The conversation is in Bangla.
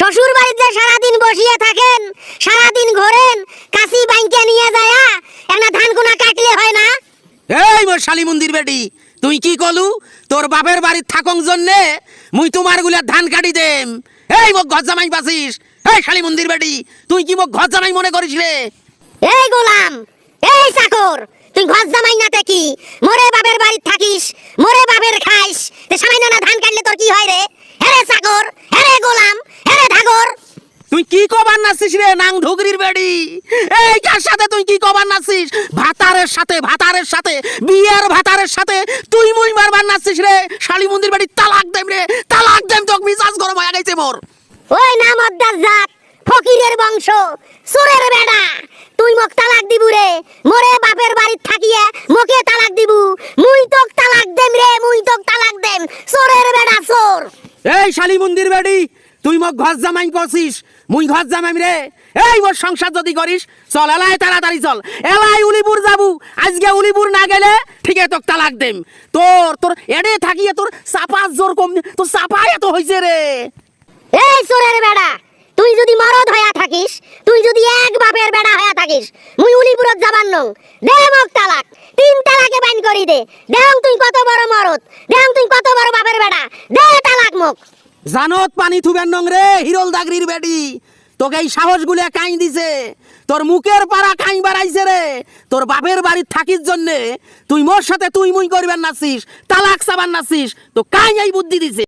শ্বশুর বাড়িতে সারাদিন বসিয়ে থাকেন সারাদিন ঘোরেন কাশি বাইকে নিয়ে যায়া একটা ধান কোনা কাটলে হয় না? এই মোর শালি মন্দির বেটি তুই কি কলু? তোর বাপের বাড়ির থাকং জন্যে মুই তোমারগুলা ধান কাটি দেম। এই মোক ঘর জামাই বাসিস। এই শালি মন্দির বেটি তুই কি মোক ঘর জামাই মনে করিস রে? এই গোলাম এই চাকর তুই ঘর জামাই না কি? মোরে বাপের বাড়িতে থাকিস মোরে বাপের খাইস। তে সামান্য না ধান কাটলে তোর কি হয় রে হ্যাঁ চাকর হ্যাঁ গোলাম হ্যাঁ ধাগর তুই কি কবার নাচিস রে নাং ঢুকরির বেড়ি? এই কার সাথে তুই কি কবার নাচিস ভাতারের সাথে ভাতারের সাথে বিয়ের ভাতারের সাথে তুই মুই মারবার নাচিস রে। শালি মন্দির বাড়ি তালাক দেম রে তালাক দেম তোক মিজাজ গরম হয়ে গেছে মোর। ওই নাম অদ্দার জাত ফকিরের বংশ সুরের বেড়া। তুই মোক তালাক দিবু রে মোরে বাপের বাড়িত থাকিয়ে মোকে তালাক দিবু। মুই তোক তালাক দেম রে মুই তোক তালাক দেম সোরের বেড়া সোর। এই শালি মন্দির বাড়ি তুই মোক ঘর জামাই করছিস মুই ঘর জামাই রে। এই মোর সংসার যদি করিস, চল, এলাই তাড়াতাড়ি চল। এলাই উলিপুর যাবু, আজকে উলিপুর না গেলে ঠিকই তোক তালাক দেম। তোর তোর এড়ে থাকিয়ে তোর চাপা জোর কম, তোর চাপা এত হইছে রে। এই সোরের বেড়া, তুই যদি মরদ হইয়া থাকিস, তুই যদি এক বাপের বেড়া হইয়া থাকিস, মুই উলিপুরত যাবার নং। দে মোক তালাক, তিন তালাকে বাইন করি দে। দেহং তুই কত বড় মরদ দেহং তুই কত বড় বাপের বেড়া, দে তালাক মোক। জানত পানি থুবেন নং হিরল দাগরির বেডি। তোকে এই সাহস গুলে কাই দিছে। তোর মুখের পাড়া কাই বাড়াইছে রে। তোর বাপের বাড়ির থাকির জন্যে তুই মোর সাথে তুই মুই করবেন নাচিস, তালাক সাবান নাচিস। তো কাঁই এই বুদ্ধি দিছে।